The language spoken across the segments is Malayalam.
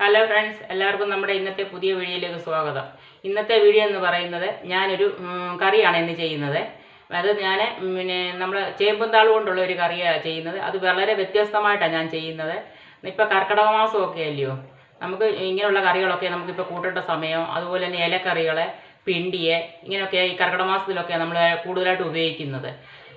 ഹലോ ഫ്രണ്ട്സ് എല്ലാവർക്കും നമ്മുടെ ഇന്നത്തെ പുതിയ വീഡിയോയിലേക്ക് സ്വാഗതം. ഇന്നത്തെ വീഡിയോ എന്ന് പറയുന്നത് ഞാനൊരു കറിയാണ് ഇന്ന് ചെയ്യുന്നത്. അത് ഞാൻ പിന്നെ നമ്മൾ ചേമ്പും താൾ കൊണ്ടുള്ള ഒരു കറിയാണ് ചെയ്യുന്നത്. അത് വളരെ വ്യത്യസ്തമായിട്ടാണ് ഞാൻ ചെയ്യുന്നത്. ഇപ്പോൾ കർക്കിടക മാസമൊക്കെ അല്ലയോ? നമുക്ക് ഇങ്ങനെയുള്ള കറികളൊക്കെ നമുക്കിപ്പോൾ കൂട്ടേണ്ട സമയം അതുപോലെ തന്നെ ഇലക്കറികൾ പിണ്ടിയെ ഇങ്ങനെയൊക്കെ ഈ കർക്കിടക മാസത്തിലൊക്കെ നമ്മൾ കൂടുതലായിട്ട് ഉപയോഗിക്കുന്നത്.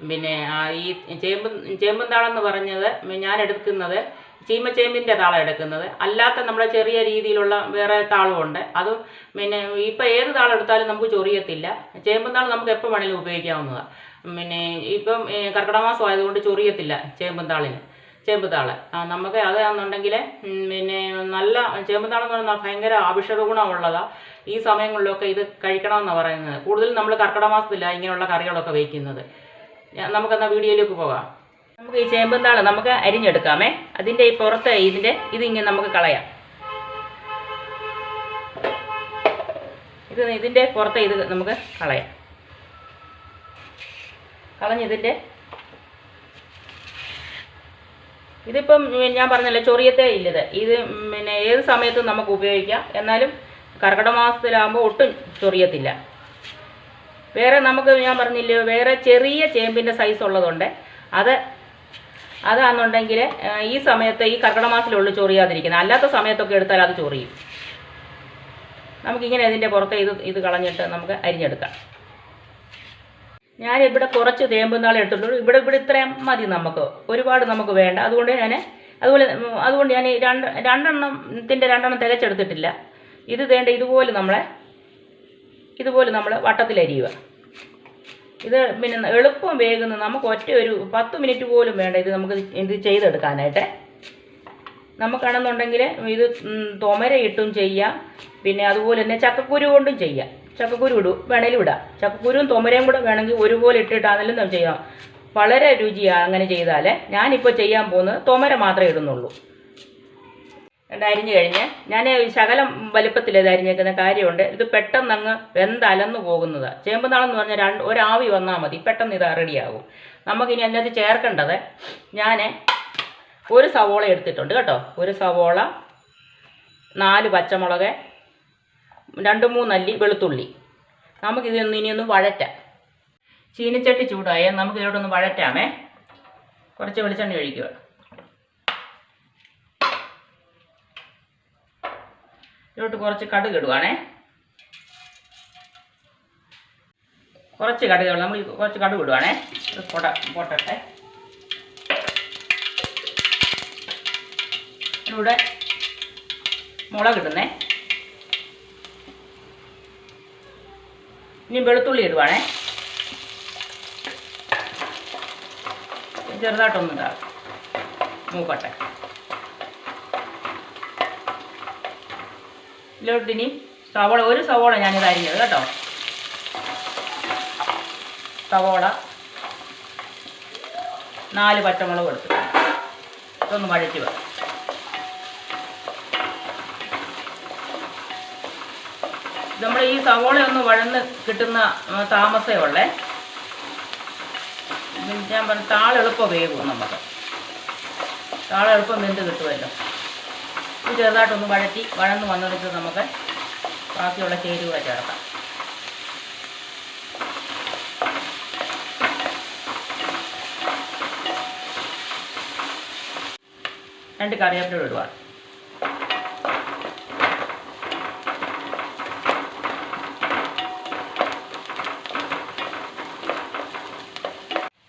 പിന്നെ ഈ ചേമ്പ് ചേമ്പുന്താളെന്ന് പറഞ്ഞത് ഞാൻ എടുക്കുന്നത് ചീമച്ചേമ്പിന്റെ താളം എടുക്കുന്നത്. അല്ലാത്ത നമ്മുടെ ചെറിയ രീതിയിലുള്ള വേറെ താളമുണ്ട് അത് പിന്നെ ഇപ്പം ഏത് താളം എടുത്താലും നമുക്ക് ചൊറിയത്തില്ല. ചേമ്പും താളം നമുക്ക് എപ്പോൾ വേണമെങ്കിലും ഉപയോഗിക്കാവുന്നതാണ് പിന്നെ ഇപ്പം ഏ, കർക്കിടക മാസം ആയതുകൊണ്ട് ചൊറിയത്തില്ല ചേമ്പും താളിന്. ചേമ്പ് താൾ. നമുക്ക് അതാണെന്നുണ്ടെങ്കിൽ പിന്നെ നല്ല ചേമ്പ് താളം എന്ന് പറഞ്ഞാൽ ഭയങ്കര ഔഷധ ഗുണമുള്ളതാണ് ഈ സമയങ്ങളിലൊക്കെ ഇത് കഴിക്കണമെന്നാണ് പറയുന്നത്. കൂടുതലും നമ്മൾ കർക്കിടക മാസത്തിലാണ് ഇങ്ങനെയുള്ള കറികളൊക്കെ വയ്ക്കുന്നത് നമുക്കെന്നാൽ നമുക്കെന്നാ വീഡിയോയിലേക്ക് പോകാം. നമുക്ക് ഈ ചേമ്പും താൾ നമുക്ക് അരിഞ്ഞെടുക്കാമേ. അതിന്റെ ഈ പുറത്ത് ഇതിന്റെ ഇതിങ്ങനെ നമുക്ക് കളയാം. ഇത് ഇതിന്റെ പുറത്ത് ഇത് നമുക്ക് കളയാം. കളഞ്ഞ് ഇതിന്റെ ഇതിപ്പം ഞാൻ പറഞ്ഞല്ലോ ചൊറിയത്തേ ഇല്ലത്. ഇത് പിന്നെ ഏത് സമയത്തും നമുക്ക് ഉപയോഗിക്കാം. എന്നാലും കർക്കിടക മാസത്തിലാകുമ്പോൾ ഒട്ടും ചൊറിയത്തില്ല. വേറെ നമുക്ക് ഞാൻ പറഞ്ഞില്ലയോ വേറെ ചെറിയ ചേമ്പിന്റെ സൈസ് ഉള്ളതുണ്ട്. അത് അതാണെന്നുണ്ടെങ്കിൽ ഈ സമയത്ത് ഈ കർക്കിടക മാസത്തിലുള്ളൂ ചൊറിയാതിരിക്കുന്നത് അല്ലാത്ത സമയത്തൊക്കെ എടുത്താൽ അത് ചൊറിയും നമുക്കിങ്ങനെ ഇതിന്റെ പുറത്ത് ഇത് ഇത് കളഞ്ഞിട്ട് നമുക്ക് അരിഞ്ഞെടുക്കാം. ഞാനിവിടെ കുറച്ച് തേമ്പുന്നാളെ എടുത്തിട്ടുള്ളൂ. ഇവിടെ ഇവിടെ ഇത്രയും മതി നമുക്ക്. ഒരുപാട് നമുക്ക് വേണ്ട. അതുകൊണ്ട് ഞാൻ അതുപോലെ അതുകൊണ്ട് ഞാൻ രണ്ട് രണ്ടെണ്ണത്തിന്റെ രണ്ടെണ്ണം തികച്ചെടുത്തിട്ടില്ല. ഇത് വേണ്ട ഇതുപോലെ നമ്മളെ ഇതുപോലെ നമ്മൾ വട്ടത്തിലരിയുക. ഇത് പിന്നെ എളുപ്പം വേഗുന്ന നമുക്ക് ഒറ്റ ഒരു പത്ത് മിനിറ്റ് പോലും വേണ്ട. ഇത് നമുക്ക് ഇത് ചെയ്തെടുക്കാനായിട്ട്. നമുക്കാണെന്നുണ്ടെങ്കിൽ ഇത് തുമര ഇട്ടും ചെയ്യാം. പിന്നെ അതുപോലെ തന്നെ ചക്കക്കുരു കൊണ്ടും ചെയ്യാം. ചക്കക്കുരു ഇടും വേണേലും ഇടാം. ചക്കക്കുരുവും തുമരയും കൂടെ വേണമെങ്കിൽ ഒരുപോലെ ഇട്ടിട്ടാണെങ്കിലും നമുക്ക് ചെയ്യാം. വളരെ രുചിയാണ് അങ്ങനെ ചെയ്താൽ ഞാനിപ്പോൾ ചെയ്യാൻ പോകുന്നത് തുമര മാത്രമേ ഇടുന്നുള്ളൂ. ഇത് അരിഞ്ഞു കഴിഞ്ഞ്. ഞാൻ ശകലം വലുപ്പത്തിൽ ഇത് അരിഞ്ഞേക്കുന്ന കാര്യമുണ്ട്. ഇത് പെട്ടെന്ന് അങ്ങ് പോകുന്നത്. ചേമ്പുനാളെന്ന് പറഞ്ഞാൽ രണ്ട് ഒരാവി വന്നാൽ മതി. പെട്ടെന്ന് ഇത് റെഡിയാകും. നമുക്കിനി അതിനകത്ത് ചേർക്കേണ്ടത് ഞാൻ ഒരു സവോള എടുത്തിട്ടുണ്ട് കേട്ടോ. ഒരു സവോള നാല് പച്ചമുളക് രണ്ട് മൂന്നല്ലി വെളുത്തുള്ളി. നമുക്കിതൊന്ന് ഇനിയൊന്ന് വഴറ്റാം. ചീനിച്ചട്ടി ചൂടായ നമുക്ക് ഇതിലോട്ടൊന്ന് വഴറ്റാമേ. കുറച്ച് വെളിച്ചെണ്ണ ഒഴിക്കുക. ഇതിലോട്ട് കുറച്ച് കടുക് ഇടുവാണേ. കുറച്ച് കടുക് നമ്മൾ കുറച്ച് കടുക് ഇടുവാണേ. ഇത് പൊട പൊട്ടട്ടെ. ഇവിടെ മുളക് ഇടുന്നേ. ഇനി വെളുത്തുള്ളി ഇടുവാണേ. ചെറുതായിട്ടൊന്നും ഇടാം മൂക്കട്ടെ. ഇതിലോട്ട് ഇനി സവോള ഒരു സവോള ഞാനിത് അരിഞ്ഞത് കേട്ടോ. സവോള നാല് പച്ചമുളക് എടുത്തു ഇതൊന്ന് വഴറ്റി വെക്കാം നമ്മൾ ഈ സവോള ഒന്ന് വഴന്ന് കിട്ടുന്ന താമസേ ഉള്ളേ. ഞാൻ പറഞ്ഞു താളെളുപ്പം വേവും നമുക്ക്. താളെളുപ്പം വെന്ത് കിട്ടുമല്ലോ. ഇത് ചെറുതായിട്ടൊന്ന് വഴറ്റി വഴന്ന് വന്നെടുത്ത് നമുക്ക് ബാക്കിയുള്ള ചേരുവ ചേർക്കാം. രണ്ട് കറിവേപ്പില ഇടുക.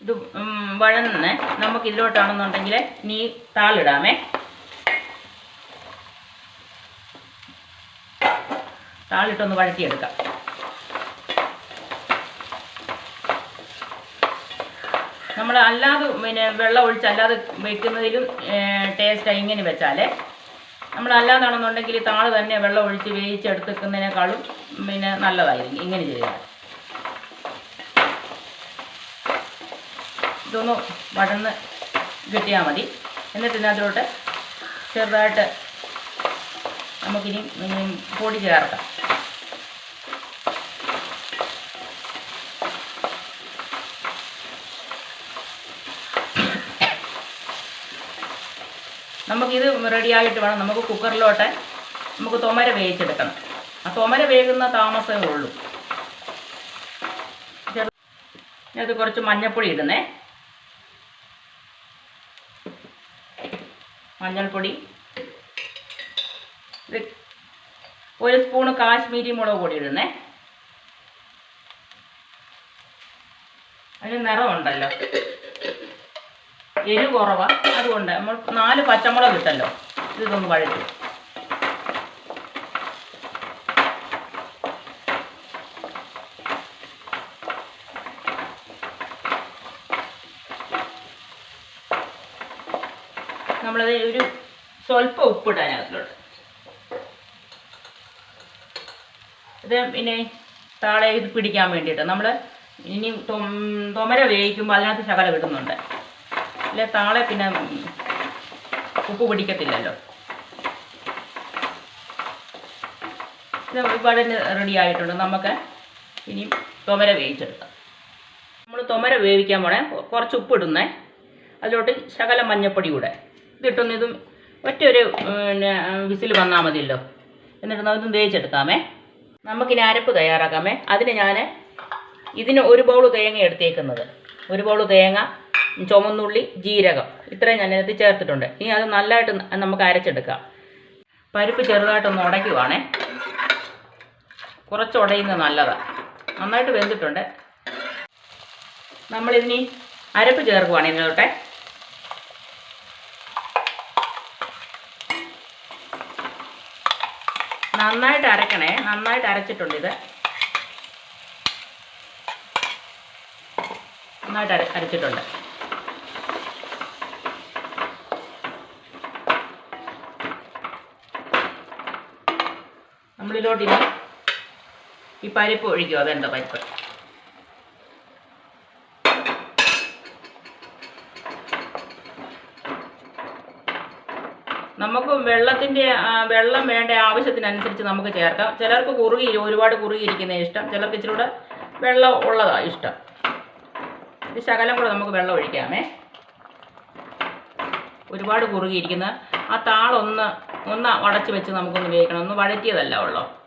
ഇത് വഴന്ന് നമുക്ക് ഇതിലോട്ടാണെന്നുണ്ടെങ്കിൽ നീ താളിടാമേ. താളിട്ടൊന്ന് വഴറ്റിയെടുക്കാം. നമ്മൾ അല്ലാതെ പിന്നെ വെള്ളം ഒഴിച്ച് അല്ലാതെ വെക്കുന്നതിലും ടേസ്റ്റ് ഇങ്ങനെ വെച്ചാൽ നമ്മൾ അല്ലാതാണെന്നുണ്ടെങ്കിൽ താൾ തന്നെ വെള്ളം ഒഴിച്ച് വേവിച്ചെടുത്തേക്കുന്നതിനേക്കാളും പിന്നെ നല്ലതായിരിക്കും. ഇങ്ങനെ ചെയ്താൽ. ഇതൊന്ന് വടന്ന് കിട്ടിയാൽ മതി. എന്നിട്ട് ഇതിനകത്തോട്ട് ചെറുതായിട്ട് നമുക്കിനി പൊടി ചേർക്കാം. നമുക്കിത് റെഡിയായിട്ട് വേണം. നമുക്ക് കുക്കറിലോട്ട് നമുക്ക് തോമര വേവിച്ചെടുക്കണം. ആ തോമര വേകുന്ന താമസമേ ഉള്ളൂ. ഇത് കുറച്ച് മഞ്ഞൾപ്പൊടി ഇടുന്നേ. മഞ്ഞൾപ്പൊടി. ഒരു സ്പൂണ് കാശ്മീരി മുളക് പൊടി ഇടുന്നേ. അതിന് നിറമുണ്ടല്ലോ. എരിവ് കുറവാണ് അതുകൊണ്ട് നമ്മൾ നാല് പച്ചമുളക് ഇട്ടല്ലോ. ഇതൊന്ന് വഴറ്റും. നമ്മളത് ഒരു സ്വല്പം ഉപ്പിടാൻ അതിലോട്ട്. ഇത് പിന്നെ താളെ ഇത് പിടിക്കാൻ വേണ്ടിയിട്ട് നമ്മൾ ഇനി തൊമര വേവിക്കുമ്പോൾ അതിനകത്ത് ശകലം ഇടുന്നുണ്ട്. അല്ലെ താളെ പിന്നെ ഉപ്പ് പിടിക്കത്തില്ലല്ലോ. ഇത് ഒരുപാട് റെഡി ആയിട്ടുണ്ട്. നമുക്ക് ഇനി തൊമര വേവിച്ചെടുക്കാം. നമ്മൾ തൊമര വേവിക്കാൻ പോണേ. കുറച്ച് ഉപ്പ് ഇടുന്നേ. അതിലോട്ട് ശകല മഞ്ഞപ്പൊടി കൂടെ. ഇതിട്ടൊന്ന് ഇതും ഒറ്റ ഒരു പിന്നെ വിസിൽ വന്നാൽ മതിയല്ലോ. എന്നിട്ട് നമുക്കൊന്ന് വേവിച്ചെടുക്കാമേ. നമുക്കിനി അരപ്പ് തയ്യാറാക്കാമേ. അതിന് ഞാൻ ഇതിന് ഒരു ബൗൾ തേങ്ങ എടുത്തേക്കുന്നത്. ഒരു ബൗൾ തേങ്ങ ചുമന്നുള്ളി ജീരകം. ഇത്രയും ഞാൻ ഇതിനകത്ത് ചേർത്തിട്ടുണ്ട്. ഇനി അത് നല്ലതായിട്ട് നമുക്ക് അരച്ചെടുക്കാം. പരിപ്പ് ചെറുതായിട്ടൊന്ന് ഉടയ്ക്കുവാണേ. കുറച്ച് ഉടയുന്നത് നല്ലതാണ് നന്നായിട്ട് വെന്തിട്ടുണ്ട്. നമ്മളിതിനി അരപ്പ് ചേർക്കുവാണ് ഇതിനോട്ടെ നന്നായിട്ട് അരക്കണേ. നന്നായിട്ട് അരച്ചിട്ടുണ്ട് ഇത് നന്നായിട്ട് അര അരച്ചിട്ടുണ്ട്. നമ്മളിലോട്ട് ഇനി ഈ പരിപ്പ് ഒഴിക്കുക. അതെന്താ പരിപ്പ്? നമുക്ക് വെള്ളത്തിന്റെ വെള്ളം വേണ്ട ആവശ്യത്തിനനുസരിച്ച് നമുക്ക് ചേർക്കാം. ചിലർക്ക് കുറുകി ഒരുപാട് കുറുകിയിരിക്കുന്ന ഇഷ്ടം. ചിലർക്ക് ഇച്ചിരി കൂടെ വെള്ളം ഉള്ളതാണ് ഇഷ്ടം. ഇത് ശകലം കൂടെ നമുക്ക് വെള്ളം ഒഴിക്കാമേ. ഒരുപാട് കുറുകിയിരിക്കുന്ന. ആ താളൊന്ന് ഒന്ന് ഉടച്ച് വെച്ച് നമുക്കൊന്ന് വേവിക്കണം. ഒന്ന് വഴറ്റിയതല്ല ഉള്ളോ?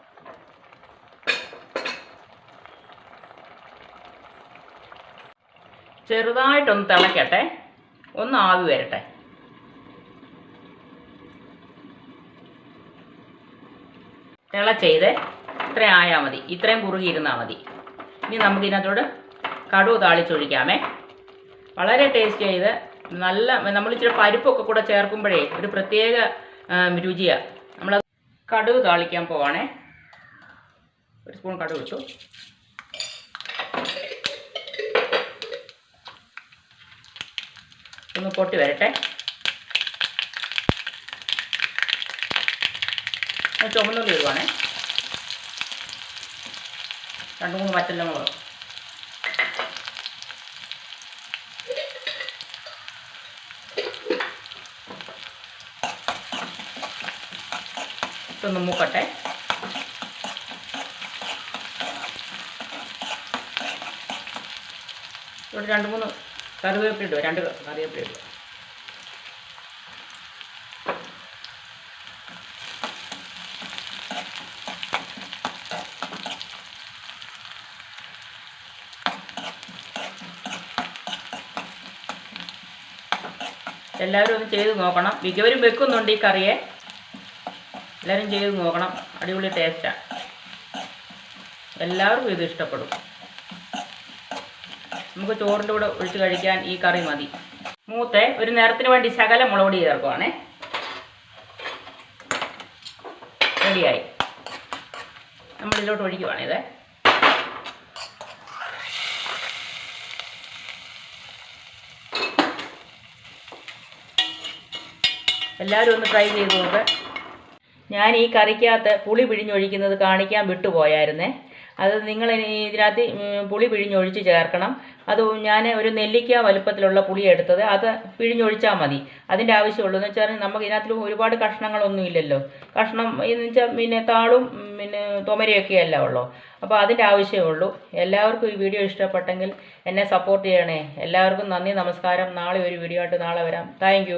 ചെറുതായിട്ടൊന്ന് തിളക്കട്ടെ. ഒന്ന് ആവി വരട്ടെ. തിള ചെയ്ത് ഇത്രയും ആയാൽ മതി. ഇത്രയും കുറുകിയിരുന്നാൽ മതി. ഇനി നമുക്കിതിനകത്തോട് കടുവ് താളിച്ചൊഴിക്കാമേ. വളരെ ടേസ്റ്റ് ചെയ്ത് നല്ല നമ്മൾ ഇച്ചിരി പരിപ്പൊക്കെ കൂടെ ചേർക്കുമ്പോഴേ ഒരു പ്രത്യേക രുചിയാണ് നമ്മൾ കടുക് താളിക്കാൻ പോവാണേ. ഒരു സ്പൂൺ കടുക് ഇട്ടു. ഒന്ന് പൊട്ടി വരട്ടെ. ചുമന്നുള്ളി ഇടുവാണേ. രണ്ട് മൂന്ന് മറ്റെല്ലാം മുളക് ഇതൊന്ന് മൂക്കട്ടെ. ഇവിടെ രണ്ട് മൂന്ന് കറിവേപ്പില ഇടുക രണ്ട് കറിവേപ്പില ഇടുക എല്ലാവരും ഒന്ന് ചെയ്ത് നോക്കണം. മിക്കവരും വെക്കുന്നുണ്ട് ഈ കറിയെ. എല്ലാവരും ചെയ്ത് നോക്കണം. അടിപൊളി ടേസ്റ്റാണ് എല്ലാവർക്കും ഇത് ഇഷ്ടപ്പെടും. നമുക്ക് ചോറിന്റെ കൂടെ ഒഴിച്ച് കഴിക്കാൻ ഈ കറി മതി. മൂത്തെ ഒരു നേരത്തിന് വേണ്ടി ശകലം മുളകൊടി ചേർക്കുവാണേ. റെഡിയായി. നമ്മളിതിലോട്ട് ഒഴിക്കുവാണിത് എല്ലാവരും ഒന്ന് ട്രൈ ചെയ്ത് നോക്ക്. ഞാൻ ഈ കറിക്കകത്ത് പുളി പിഴിഞ്ഞൊഴിക്കുന്നത് കാണിക്കാൻ വിട്ടുപോയായിരുന്നേ. അത് നിങ്ങൾ ഇതിനകത്ത് പുളി പിഴിഞ്ഞൊഴിച്ച് ചേർക്കണം. അത് ഞാൻ ഒരു നെല്ലിക്ക വലുപ്പത്തിലുള്ള പുളി എടുത്തത് അത് പിഴിഞ്ഞൊഴിച്ചാൽ മതി. അതിന്റെ ആവശ്യമുള്ളൂ. എന്ന് വെച്ചാൽ നമുക്ക് ഇതിനകത്ത് ഒരുപാട് കഷ്ണങ്ങളൊന്നും ഇല്ലല്ലോ. കഷ്ണം എന്ന് വെച്ചാൽ പിന്നെ താളും പിന്നെ തുമരയൊക്കെ അല്ല ഉള്ളൂ. അപ്പോൾ അതിന്റെ ആവശ്യമേ ഉള്ളൂ. എല്ലാവർക്കും ഈ വീഡിയോ ഇഷ്ടപ്പെട്ടെങ്കിൽ എന്നെ സപ്പോർട്ട് ചെയ്യണേ. എല്ലാവർക്കും നന്ദി നമസ്കാരം. നാളെ ഒരു വീഡിയോ ആയിട്ട് നാളെ വരാം. താങ്ക്